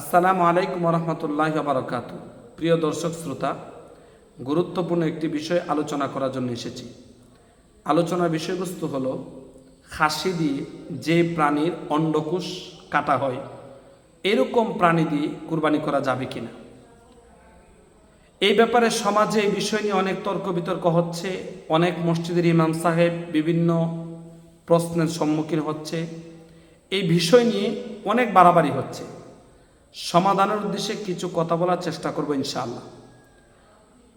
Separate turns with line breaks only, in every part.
আসসালামু আলাইকুম রহমতুল্লাহ বারকাত প্রিয় দর্শক শ্রোতা, গুরুত্বপূর্ণ একটি বিষয় আলোচনা করার জন্য এসেছি। আলোচনার বিষয়বস্তু হল, খাসি দিয়ে যে প্রাণীর অন্ডকুশ কাটা হয়, এরকম প্রাণী দিয়ে কুরবানি করা যাবে কিনা? এই ব্যাপারে সমাজে এই বিষয় নিয়ে অনেক তর্ক বিতর্ক হচ্ছে, অনেক মসজিদের ইমাম সাহেব বিভিন্ন প্রশ্নের সম্মুখীন হচ্ছে। এই বিষয় নিয়ে অনেক বাড়াবাড়ি হচ্ছে। সমাধানের উদ্দেশ্যে কিছু কথা বলার চেষ্টা করব ইনশাআল্লাহ।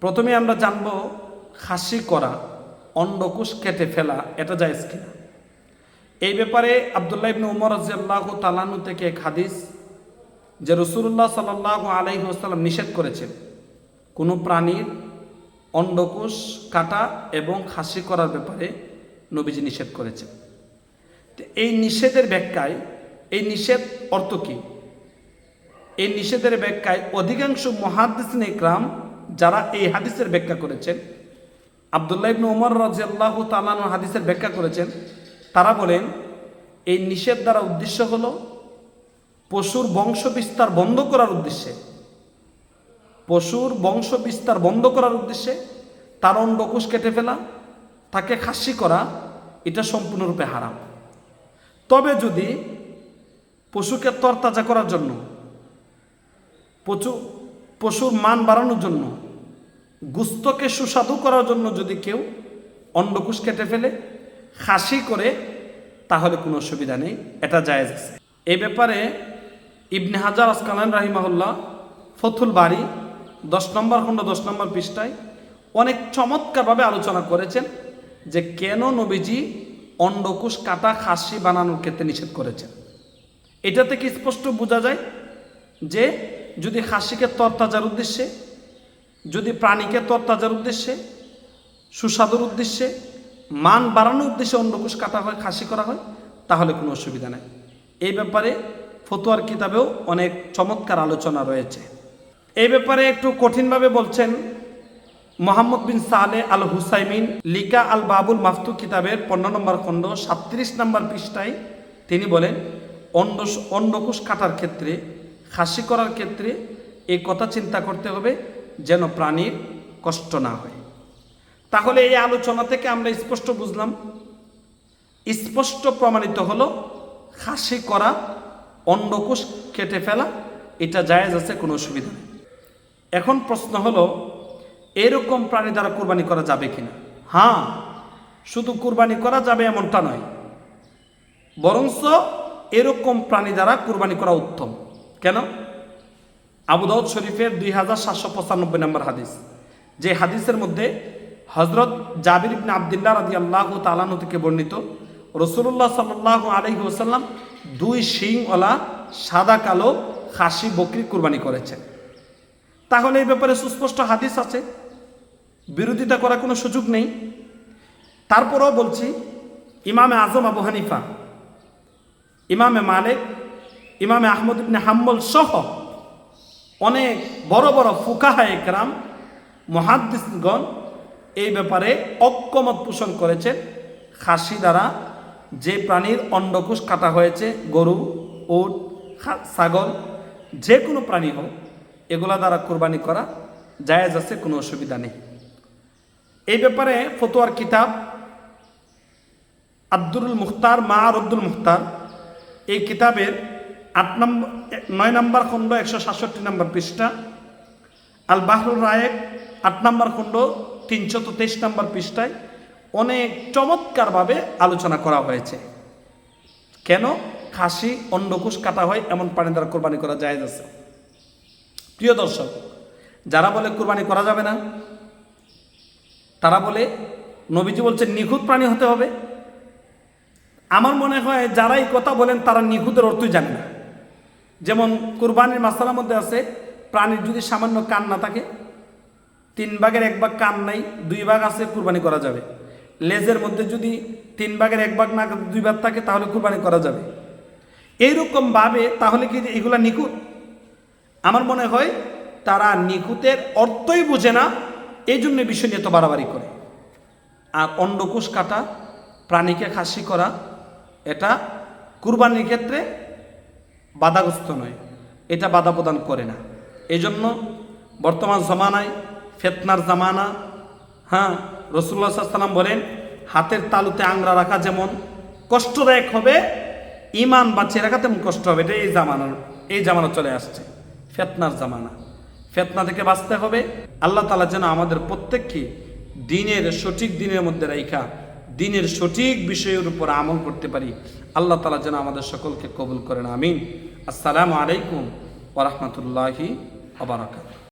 প্রথমে আমরা জানব, খাসি করা অন্ডকুশ কেটে ফেলা এটা জায়েজ কিনা। এই ব্যাপারে আবদুল্লাহ ইবনে উমর রাজিয়াল্লাহ তালানু থেকে এক হাদিস যে রসুল্লাহ সাল্লাহ আলাইহি ওসাল্লাম নিষেধ করেছেন, কোনো প্রাণীর অন্ডকুশ কাটা এবং খাসি করার ব্যাপারে নবীজি নিষেধ করেছেন। এই নিষেধের ব্যাখ্যায়, এই নিষেধ অর্থ কী? এই নিষেধের ব্যাখ্যায় অধিকাংশ মহাদিসিন ইকরাম যারা এই হাদিসের ব্যাখ্যা করেছেন, আবদুল্লাহ ইবনু উমর রাজিয়াল্লাহ তালান হাদিসের ব্যাখ্যা করেছেন, তারা বলেন, এই নিষেধ দ্বারা উদ্দেশ্য হল পশুর বংশ বিস্তার বন্ধ করার উদ্দেশ্যে। পশুর বংশ বিস্তার বন্ধ করার উদ্দেশ্যে তার অন্ডকুশ কেটে ফেলা, তাকে খাসি করা, এটা সম্পূর্ণরূপে হারাম। তবে যদি পশুকে তরতাজা করার জন্য পশু পশুর মান বাড়ানোর জন্য, গুস্তকে সুস্বাদু করার জন্য যদি কেউ অন্ডকুশ কেটে ফেলে, খাসি করে, তাহলে কোনো অসুবিধা নেই, এটা জায়েজ আছে। এই ব্যাপারে ইবনে হাজার আসকালান রাহিমাহুল্লাহ ফথুল বাড়ি দশ নম্বর খণ্ড, দশ নম্বর পৃষ্ঠায় অনেক চমৎকারভাবে আলোচনা করেছেন যে কেন নবীজি অন্ডকুশ কাটা খাসি বানানোর ক্ষেত্রে নিষেধ করেছেন। এটা থেকে স্পষ্ট বোঝা যায় যে যদি খাসিকে তরতাজার উদ্দেশ্যে, যদি প্রাণীকে তরতাজার উদ্দেশ্যে, সুস্বাদুর উদ্দেশ্যে, মান বাড়ানোর উদ্দেশ্যে অন্ডকুশ কাটা হয়, খাসি করা হয়, তাহলে কোনো অসুবিধা নেই। এই ব্যাপারে ফতোয়ার কিতাবেও অনেক চমৎকার আলোচনা রয়েছে। এই ব্যাপারে একটু কঠিনভাবে বলছেন মোহাম্মদ বিন সালে আল হুসাইমিন লিকা আল বাবুল মাফতু কিতাবের পনেরো নম্বর খণ্ড, সাতত্রিশ নম্বর পৃষ্ঠায় তিনি বলেন অন্ড অন্ডকুশ কাটার ক্ষেত্রে খাসি করার ক্ষেত্রে এই কথা চিন্তা করতে হবে যেন প্রাণীর কষ্ট না হয়। তাহলে এই আলোচনা থেকে আমরা স্পষ্ট বুঝলাম, স্পষ্ট প্রমাণিত হলো খাসি করা অন্ডকুশ কেটে ফেলা, এটা জায়েজ আছে, কোনো অসুবিধা নেই। এখন প্রশ্ন হলো, এরকম প্রাণী দ্বারা কোরবানি করা যাবে কিনা? হ্যাঁ শুধু কোরবানি করা যাবে এমনটা নয়, বরঞ্চ এরকম প্রাণী দ্বারা কোরবানি করা উত্তম। কেন? আবু দাউদ শরীফের দুই হাজার সাতশো পঁচানব্বই নম্বর হাদিস। যে হাদিসের মধ্যে হজরত জাবির ইবনে আবদুল্লাহ রাজি আল্লাহ তালানু থেকে বর্ণিত রসুল্লাহ সাল্লাহ আলহি ওসাল্লাম দুই শিংওয়ালা সাদা, কালো, খাসি, বকরি কুরবানি করেছেন। তাহলে এই ব্যাপারে সুস্পষ্ট হাদিস আছে। বিরোধিতা করার কোনো সুযোগ নেই। তারপরেও বলছি, ইমামে আজম আবু হানিফা, ইমামে মালিক ইমামে আহমদ ইবনে হাম্বল সহ অনেক বড় বড় ফুকাহা একরাম, মহাদ্দিসগণ এই ব্যাপারে অক্ষমত পোষণ করেছেন। খাসি দ্বারা যে প্রাণীর অন্ডকুশ কাটা হয়েছে, গরু, উট ছাগল, যে কোনো প্রাণী হোক, এগুলা দ্বারা কোরবানি করা জায়েজ আছে, কোনো অসুবিধা নেই। এই ব্যাপারে ফতোয়ার কিতাব আব্দুল মুখতার, মা আব্দুল মুখতার এই কিতাবের আট নম্বর নয় নম্বর খণ্ড একশো সাতষট্টি নম্বর পৃষ্ঠা। আল বাহরুল রায়েক আট নম্বর খণ্ড তিনশত তেইশ নম্বর পৃষ্ঠায় অনেক চমৎকারভাবে আলোচনা করা হয়েছে। কেন? খাসি অন্ডকুশ কাটা হয় এমন প্রাণী দ্বারা কোরবানি করা যায় আছে। প্রিয় দর্শক, যারা বলে কোরবানি করা যাবে না, তারা বলে নবীজি বলছেন, নিখুঁত প্রাণী হতে হবে। আমার মনে হয় যারা এই কথা বলেন, তারা নিখুঁতের অর্থই জানে না। যেমন কোরবানির মাসালার মধ্যে আছে, প্রাণীর যদি সামান্য কান না থাকে, তিন ভাগের এক ভাগ কান নাই, দুই ভাগ আছে, কুরবানি করা যাবে। লেজের মধ্যে যদি তিন ভাগের এক ভাগ না দুই ভাগ থাকে, তাহলে কুরবানি করা যাবে। এইরকম ভাবে তাহলে কি এগুলা নিখুঁত? আমার মনে হয় তারা নিখুঁতের অর্থই বোঝে না এই জন্য বিষয় নিয়ে তো বাড়াবাড়ি করে। আর অন্ডকুশ কাটা, প্রাণীকে খাসি করা, এটা কুরবানির ক্ষেত্রে বাধাগ্রস্ত নয়। এটা বাধা প্রদান করে না। এই জন্য বর্তমান জমানায়, ফেতনার জামানা হ্যাঁ রসুল্লাহ সাল্লাম বলেন, হাতের তালুতে আংরা রাখা যেমন কষ্টদায়ক হবে ইমান বাঁচিয়ে রাখা তেমন কষ্ট হবে। এটা এই জামানার, এই জামানা চলে আসছে। ফেতনার জামানা। ফেতনা থেকে বাঁচতে হবে। আল্লাহ তালা যেন আমাদের প্রত্যেককে দিনের সঠিক দিনের মধ্যে রাইখা দিনের সঠিক বিষয়ের উপর আমল করতে পারি। আল্লাহ তালা যেন আমাদের সকলকে কবুল করেন, আমিন। আসসালামু আলাইকুম ওরহমতুল্লাহি আবরাকাত